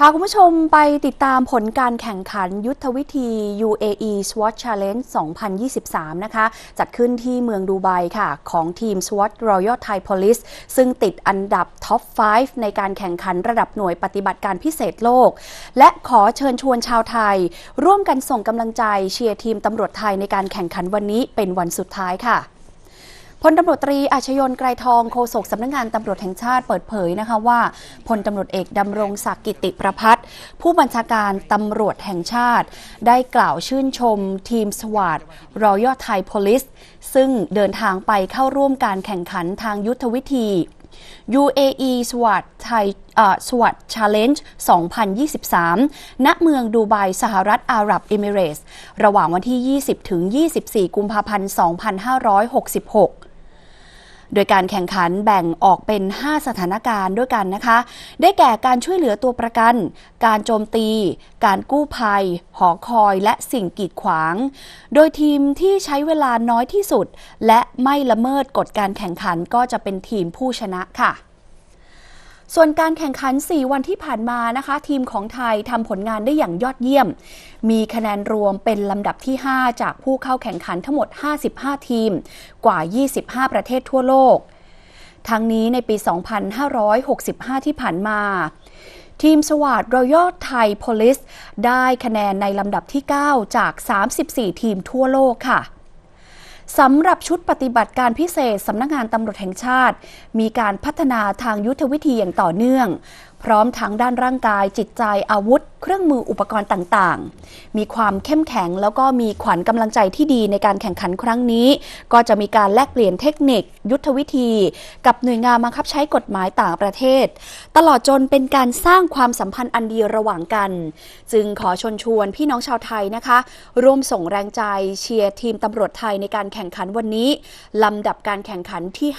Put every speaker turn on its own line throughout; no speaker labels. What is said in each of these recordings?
พาคุณผู้ชมไปติดตามผลการแข่งขันยุทธวิธี UAE SWAT Challenge 2023 นะคะ จัดขึ้นที่เมืองดูไบค่ะ ของทีม SWAT Royal Thai Police ซึ่งติดอันดับท็อป 5 ในการแข่งขันระดับหน่วยปฏิบัติการพิเศษโลก และขอเชิญชวนชาวไทย ร่วมกันส่งกำลังใจเชียร์ทีมตำรวจไทยในการแข่งขันวันนี้เป็นวันสุดท้ายค่ะ พลตำรวจตรีอาชยนไกรทองโฆษกสำนักงงานตำรวจแห่งชาติเปิดเผยนะคะว่าพลตำรวจเอกดำรงศักดิ์กิติประพัฒผู้บัญชาการตำรวจแห่งชาติ ได้กล่าวชื่นชมทีมสวาดรอยัลไทยโพลิสซึ่งเดินทางไปเข้าร่วมการแข่งขันทางยุทธวิธี UAE SWAT ไทย SWAT Challenge 2023 ณ เมืองดูไบ สหรัฐอาหรับเอมิเรส ระหว่างวันที่ 20 ถึง 24 กุมภาพันธ์ 2566 โดยการแข่งขันแบ่งออกเป็น 5 สถานการณ์ด้วยกันนะคะ ได้แก่การช่วยเหลือตัวประกัน การโจมตี การกู้ภัย หอคอย และสิ่งกีดขวาง โดยทีมที่ใช้เวลาน้อยที่สุด และไม่ละเมิดกฎการแข่งขันก็จะเป็นทีมผู้ชนะค่ะ ส่วนการแข่งขัน 4 วันที่ผ่านมานะคะ ทีมของไทยทำผลงานได้อย่างยอดเยี่ยม มีคะแนนรวมเป็นลำดับที่ 5 จากผู้เข้าแข่งขันทั้งหมด 55 ทีม กว่า 25 ประเทศทั่วโลก ทั้งนี้ในปี 2565 ที่ผ่านมาทีมสวัสดรอยัลไทยโพลิสได้คะแนนในลำดับที่ 9 จาก 34 ทีมทั่วโลกค่ะ สำหรับชุดปฏิบัติการพิเศษสำนักงงานตำรวจแห่งชาติ มีการพัฒนาทางยุทธวิธีอย่างต่อเนื่อง พร้อมทั้งด้านร่างกายจิตใจอาวุธ เครื่องมืออุปกรณ์ต่างๆ มีความเข้มแข็งแล้วก็มีขวัญกำลังใจที่ดีในการแข่งขันครั้งนี้ ก็จะมีการแลกเปลี่ยนเทคนิค ยุทธวิธี กับหน่วยงานบังคับใช้กฎหมายต่างประเทศ ตลอดจนเป็นการสร้างความสัมพันธ์อันดีระหว่างกัน จึงขอชนชวนพี่น้องชาวไทยนะคะ ร่วมส่งแรงใจเชียร์ทีมตำรวจไทยในการแข่งขันวันนี้ลำดับการแข่งขันที่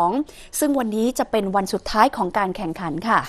52 ซึ่งวันนี้จะเป็นวันสุดท้ายของการแข่งขันค่ะ